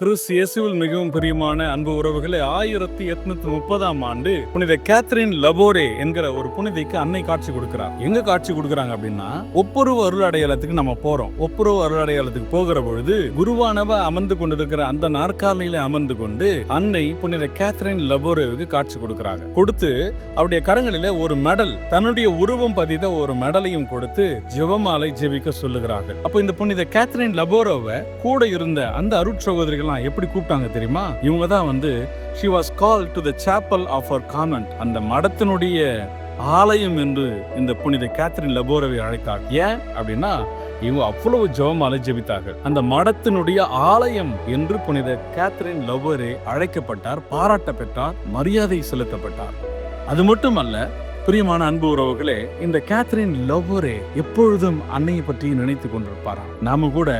Chris இயேசுவில் மிகவும் பிரியமான அன்பு உறவுகளை ஆயிரத்தி எட்நூத்தி முப்பதாம் ஆண்டு புனித கேத்ரின் லபோரே என்கிற ஒரு புனிதைக்கு அன்னை காட்சி கொடுக்கிறார். எங்க காட்சி கொடுக்கறாங்க அப்படின்னா ஒப்புரவு அருள் அடையாளத்துக்கு நம்ம போறோம். ஒப்புரவு அருள் அடையாளத்துக்கு போகிற பொழுது குருவானவ அமர்ந்து கொண்டிருக்கிற அந்த நாற்காலியில அமர்ந்து கொண்டு அன்னை புனித கேத்ரின் லபோரேவுக்கு காட்சி கொடுக்கிறாங்க. கொடுத்து அவருடைய கரங்களில ஒரு மெடல் தன்னுடைய உருவம் பதித்த ஒரு மெடலையும் கொடுத்து ஜெபமாலை ஜெபிக்க சொல்லுகிறார்கள். அப்போ இந்த புனித கேத்ரின் லபோரோவை கூட இருந்த அந்த அருட்சகோதரிகள் அருட்சகோதரிகள்லாம் எப்படி கூப்பிட்டாங்க தெரியுமா? இவங்க தான் வந்து she was call to the chapel of our convent அந்த மடத்தினுடைய ஆலயம் என்று இந்த புனித கேத்ரின் லபோரவை அழைத்தார். ஏன் அப்படின்னா இவங்க அவ்வளவு ஜெபமாலை ஜெபித்தார்கள். அந்த மடத்தினுடைய ஆலயம் என்று புனித கேத்ரின் லபோரே அழைக்கப்பட்டார் பாராட்ட பெற்றார் மரியாதை செலுத்தப்பட்டார். அது மட்டுமல்ல பிரியமான அன்பு உறவுகளே இந்த கேத்ரின் லவ்வரே எப்பொழுதும் அன்னையை பற்றி நினைத்து கொண்டிருப்பாராம். நாம கூட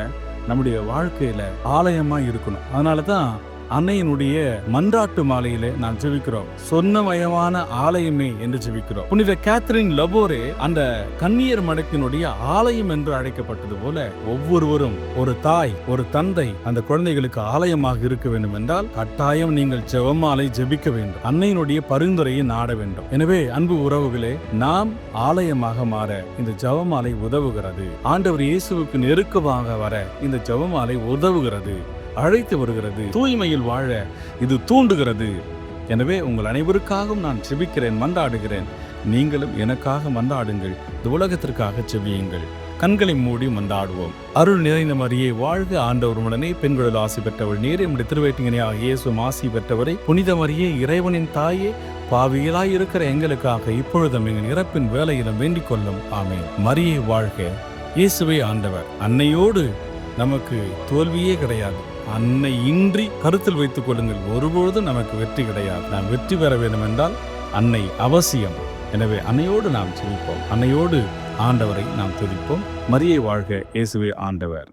நம்முடைய வாழ்க்கையில் ஆலயமாக இருக்கணும். அதனால தான் அன்னையினுடைய மன்றாட்டு மாலையிலே நான் ஜெபிக்கிறோம். சொன்னமயமான ஆலயமே என்று ஜெபிக்கிறோம். புனித கேத்ரின் லபோரே அந்த கன்னியர் மடத்தினுடைய ஆலயம் என்று அழைக்கப்பட்டது போல ஒவ்வொருவரும் ஒரு தாய் ஒரு தந்தை அந்த குழந்தைகளுக்கு ஆலயமாக இருக்க வேண்டும் என்றால் கட்டாயம் நீங்கள் ஜெபமாலை ஜெபிக்க வேண்டும். அன்னையினுடைய பரிந்துரையை நாட வேண்டும். எனவே அன்பு உறவுகளே நாம் ஆலயமாக மாற இந்த ஜெபமாலை உதவுகிறது. ஆண்டவர் இயேசுவுக்கு நெருக்கமாக வர இந்த ஜெபமாலை உதவுகிறது. அழைத்து வருகிறது. தூய்மையில் வாழ இது தூண்டுகிறது. எனவே உங்கள் அனைவருக்காகவும் நான் செபிக்கிறேன் மன்றாடுகிறேன். நீங்களும் எனக்காக மன்றாடுங்கள். இந்த உலகத்திற்காக செபியுங்கள். கண்களை மூடி மந்தாடுவோம் அருள் நிறைந்த மாதிரியே வாழ்க ஆண்டவர் உடனே பெண்களில் ஆசி பெற்றவள் நீரே. நம்முடைய திருவேட்டிங்கனையாக இயேசு ஆசி பெற்றவரை. புனித மரியே இறைவனின் தாயே பாவியலாய் இருக்கிற எங்களுக்காக இப்பொழுதும் எங்கள் இறப்பின் வேலையிலும் வேண்டிக் கொள்ளும். ஆமே மரியே வாழ்க. இயேசுவே ஆண்டவர். அன்னையோடு நமக்கு தோல்வியே கிடையாது. அன்னை இன்றி கருத்தில் வைத்துக் கொள்ளுங்கள். ஒருபொழுதும் நமக்கு வெற்றி கிடையாது. நாம் வெற்றி பெற வேண்டும் என்றால் அன்னை அவசியம். எனவே அன்னையோடு நாம் செவிப்போம் அன்னையோடு ஆண்டவரை நாம் துதிப்போம். மரியை வாழ்க இயேசுவே ஆண்டவர்.